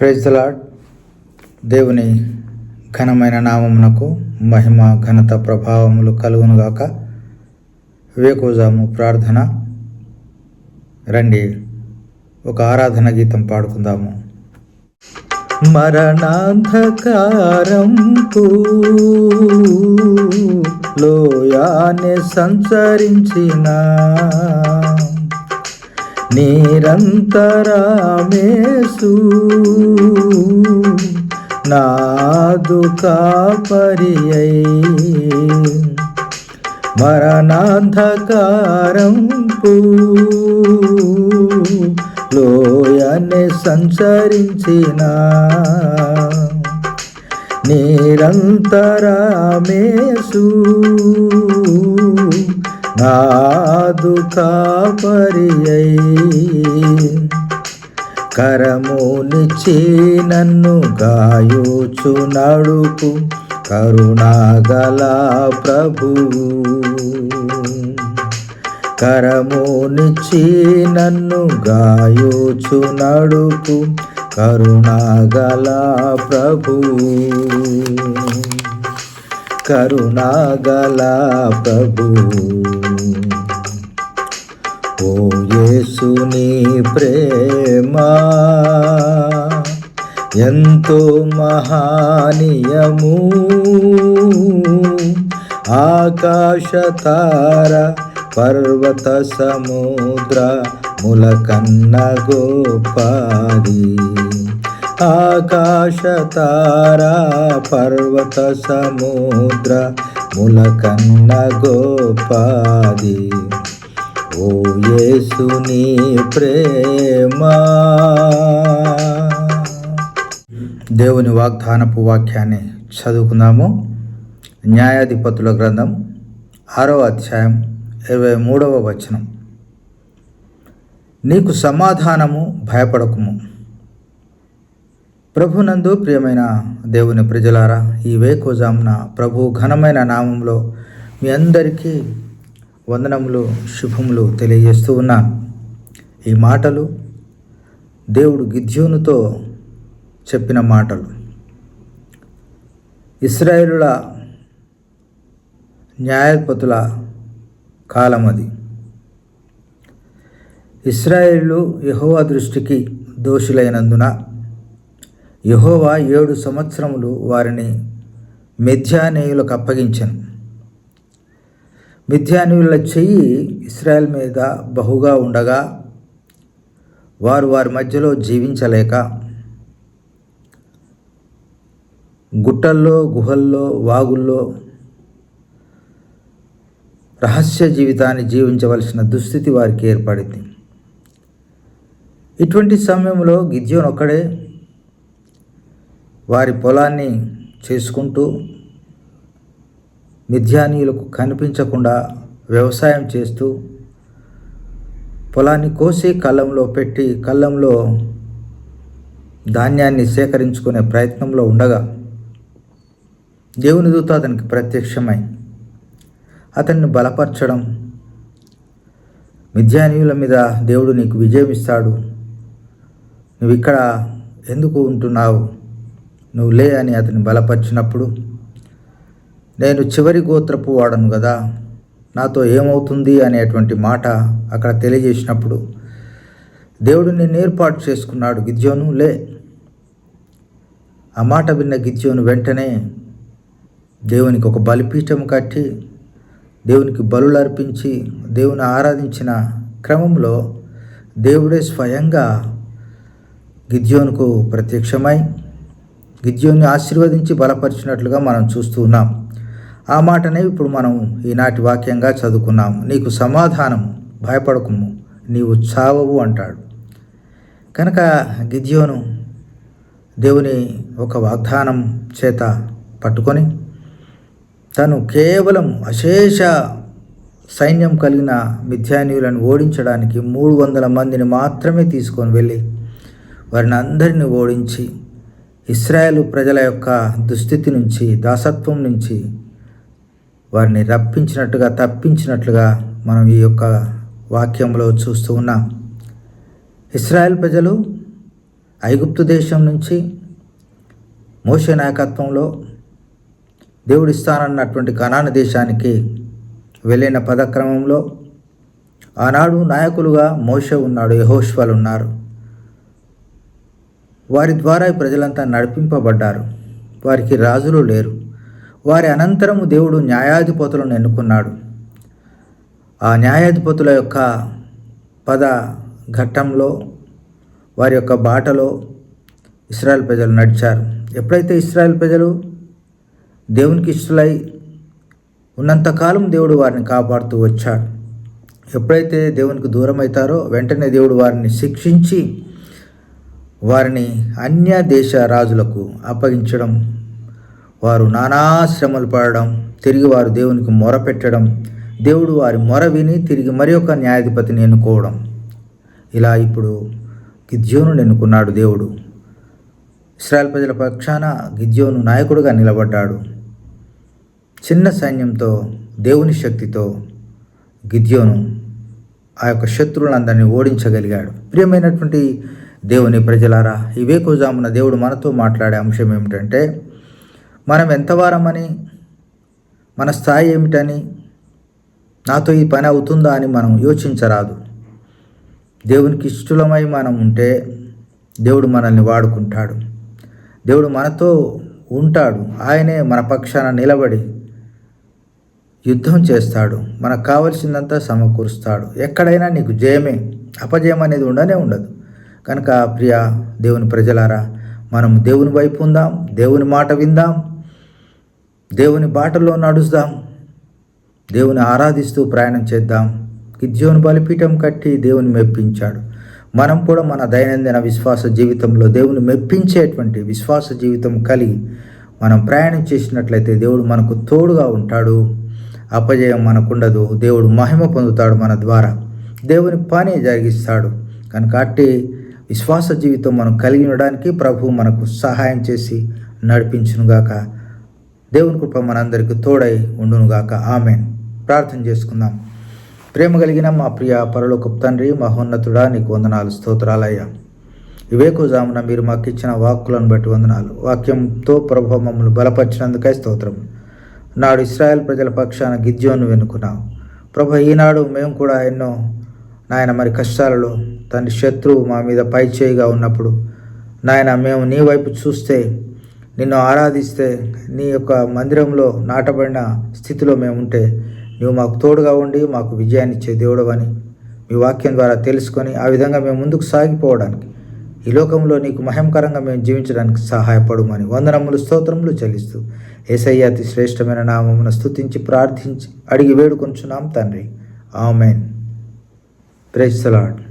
ప్రైజ్లాడ్ దేవుని ఘనమైన నామమునకు మహిమ ఘనత ప్రభావములు కలుగునుగాక వివేకోజాము ప్రార్థన. రండి ఒక ఆరాధన గీతం పాడుకుందాము. మరణాంధకారంపు లోయానే సంచరించిన నిరంతరమేసు నాదు కాపరియై మరణాంధకారంపు. లోయనే సంచరించిన నిరంతరమేసు నాదు కాపరియై కరమునిచ్చి నన్ను గాయోచు నడుపు కరుణాగల ప్రభు. కరమునిచ్చి నన్ను గాయోచు నడుపు కరుణాగల ప్రభు. కరుణాగల ప్రభు ఓ యేసుని ప్రేమ ఎంతో మహానీయము. ఆకాశ తార పర్వత సముద్ర ములకన్న గోపాది ఆకాశతార పర్వత సముద్ర ములకన్న గోపాది ఓ యేసుని ప్రేమ. దేవుని వాగ్దానపు వాక్యాన్ని చదువుకుందాము. న్యాయాధిపతుల గ్రంథం ఆరవ అధ్యాయం ఇరవై మూడవ వచనం. నీకు సమాధానము భయపడకుము. ప్రభునందు ప్రియమైన దేవుని ప్రజలారా ఈ వేకోజామున ప్రభు ఘనమైన నామంలో మీ అందరికీ వందనములు శుభములు తెలియజేస్తూ ఉన్నా ఈ మాటలు దేవుడు గిద్యోనుతో చెప్పిన మాటలు. ఇస్రాయేలుల న్యాయపతుల కాలం అది. ఇస్రాయేలు యహోవా దృష్టికి దోషులైనందున యహోవా ఏడు సంవత్సరములు వారిని మిథ్యానేయులకు అప్పగించను. మిథ్యానీయుల చెయ్యి ఇస్రాయల్ మీద బహుగా ఉండగా వారు వారి మధ్యలో జీవించలేక గుట్టల్లో గుహల్లో వాగుల్లో రహస్య జీవితాన్ని జీవించవలసిన దుస్థితి వారికి ఏర్పడింది. ఇటువంటి సమయంలో గిద్యోన్ ఒక్కడే వారి పొలాన్ని చేసుకుంటూ మిథ్యానీయులకు కనిపించకుండా వ్యవసాయం చేస్తూ పొలాన్ని కోసి కళ్ళంలో పెట్టి కళ్ళంలో ధాన్యాన్ని సేకరించుకునే ప్రయత్నంలో ఉండగా దేవుని దూత అతనికి ప్రత్యక్షమై అతన్ని బలపరచడం మిథ్యానీయుల మీద దేవుడు నీకు విజయం ఇస్తాడు నువ్వు ఇక్కడ ఎందుకు ఉంటున్నావు? నువ్వు లే అని అతన్ని బలపరిచినప్పుడు నేను చివరి గోత్రపు వాడను కదా నాతో ఏమవుతుంది? అనేటువంటి మాట అక్కడ తెలియజేసినప్పుడు దేవుడు నిన్ను ఏర్పాటు చేసుకున్నాడు గిద్యోను లే. ఆ మాట విన్న గిద్యోను వెంటనే దేవునికి ఒక బలిపీఠం కట్టి దేవునికి బలులు అర్పించి దేవుని ఆరాధించిన క్రమంలో దేవుడే స్వయంగా గిద్యోనుకు ప్రత్యక్షమై గిద్యోన్ని ఆశీర్వదించి బలపరిచినట్లుగా మనం చూస్తూ ఉన్నాం. ఆ మాటనే ఇప్పుడు మనం ఈనాటి వాక్యంగా చదువుకున్నాం. నీకు సమాధానము భయపడకుము నీవు చావవు అంటాడు. కనుక గిద్యోను దేవుని ఒక వాగ్దానం చేత పట్టుకొని తను కేవలం అశేష సైన్యం కలిగిన మిథ్యానీయులను ఓడించడానికి మూడు వందల మందిని మాత్రమే తీసుకొని వెళ్ళి వారిని అందరిని ఓడించి ఇస్రాయేల్ ప్రజల యొక్క దుస్థితి నుంచి దాసత్వం నుంచి వారిని రప్పించినట్టుగా తప్పించినట్లుగా మనం ఈ యొక్క వాక్యంలో చూస్తూ ఉన్నాం. ఇస్రాయేల్ ప్రజలు ఐగుప్తు దేశం నుంచి మోషే నాయకత్వంలో దేవుడిస్తానన్నటువంటి కనాన దేశానికి వెళ్ళిన పదక్రమంలో ఆనాడు నాయకులుగా మోషే ఉన్నాడు యహోష్వాలు ఉన్నారు. వారి ద్వారా ప్రజలంతా నడిపింపబడ్డారు. వారికి రాజులు లేరు. వారి అనంతరము దేవుడు న్యాయాధిపతులను ఎన్నుకున్నాడు. ఆ న్యాయాధిపతుల యొక్క పద ఘట్టంలో వారి యొక్క బాటలో ఇస్రాయల్ ప్రజలు నడిచారు. ఎప్పుడైతే ఇస్రాయల్ ప్రజలు దేవునికి ఇష్టలై ఉన్నంతకాలం దేవుడు వారిని కాపాడుతూ వచ్చాడు. ఎప్పుడైతే దేవునికి దూరం అవుతారో వెంటనే దేవుడు వారిని శిక్షించి వారిని అన్య దేశ రాజులకు అప్పగించడం వారు నానా శ్రమలు పడడం తిరిగి వారు దేవునికి మొరపెట్టడం దేవుడు వారి మొర విని తిరిగి మరి ఒక న్యాయాధిపతిని ఎన్నుకోవడం. ఇలా ఇప్పుడు గిద్యోను ఎన్నుకున్నాడు దేవుడు. ఇస్రాయల్ ప్రజల పక్షాన గిద్యోను నాయకుడుగా నిలబడ్డాడు. చిన్న సైన్యంతో దేవుని శక్తితో గిద్యోను ఆ యొక్క శత్రువులందరినీ ఓడించగలిగాడు. ప్రియమైనటువంటి దేవుని ప్రజలారా ఇవే కోజామున దేవుడు మనతో మాట్లాడే అంశం ఏమిటంటే మనం ఎంతవారమని మన స్థాయి ఏమిటని నాతో ఈ పని అవుతుందా అని మనం యోచించరాదు. దేవునికి ఇష్టలమై మనం ఉంటే దేవుడు మనల్ని వాడుకుంటాడు. దేవుడు మనతో ఉంటాడు. ఆయనే మన పక్షాన నిలబడి యుద్ధం చేస్తాడు. మనకు కావలసిందంతా సమకూరుస్తాడు. ఎక్కడైనా నీకు జయమే అపజయం అనేది ఉండనే ఉండదు. కనుక ప్రియ దేవుని ప్రజలారా మనం దేవుని వైపు ఉందాం దేవుని మాట విందాం దేవుని బాటలో నడుస్తాం దేవుని ఆరాధిస్తూ ప్రయాణం చేద్దాం. గిద్యోని బలిపీఠం కట్టి దేవుని మెప్పించాడు. మనం కూడా మన దైనందిన విశ్వాస జీవితంలో దేవుని మెప్పించేటువంటి విశ్వాస జీవితం కలిగి మనం ప్రయాణం చేసినట్లయితే దేవుడు మనకు తోడుగా ఉంటాడు. అపజయం మనకుండదు. దేవుడు మహిమ పొందుతాడు మన ద్వారా. దేవుని పని జరిగిస్తాడు. కనుక అట్టి విశ్వాస జీవితం మనం కలిగి ఉండడానికి ప్రభు మనకు సహాయం చేసి నడిపించునుగాక. దేవుని కృప మనందరికీ తోడై ఉండునుగాక. ఆమెన్. ప్రార్థన చేసుకుందాం. ప్రేమ కలిగిన మా ప్రియ పరలోకపు తండ్రి మహోన్నతుడా నీకు వందనాలు స్తోత్రాలయ్యా. ఇవే మీరు మాకు ఇచ్చిన వాక్కులను బట్టి వందనాలు. వాక్యంతో ప్రభు మమ్మల్ని బలపరిచినందుకై స్తోత్రం. నాడు ఇస్రాయల్ ప్రజల పక్షాన గిద్యోను వెనుకున్నావు ప్రభు ఈనాడు మేము కూడా ఎన్నో నాయన మరి కష్టాలలో తండ్రి శత్రువు మా మీద పైచేయిగా ఉన్నప్పుడు. నాయన మేము నీ వైపు చూస్తే నిన్ను ఆరాధిస్తే నీ యొక్క మందిరంలో నాటబడిన స్థితిలో మేము ఉంటే నువ్వు మాకు తోడుగా ఉండి మాకు విజయాన్ని ఇచ్చే దేవుడవని మీ వాక్యం ద్వారా తెలుసుకొని ఆ విధంగా మేము ముందుకు సాగిపోవడానికి ఈ లోకంలో నీకు మహంకరంగా మేము జీవించడానికి సహాయపడమని వందనములు స్తోత్రములు చెల్లిస్తూ ఏసయ్య అతి శ్రేష్టమైన నామమును స్తుతించి ప్రార్థించి అడిగి వేడుకొంచున్నాం తండ్రి. ఆమెన్. ప్రేస్తలాడ్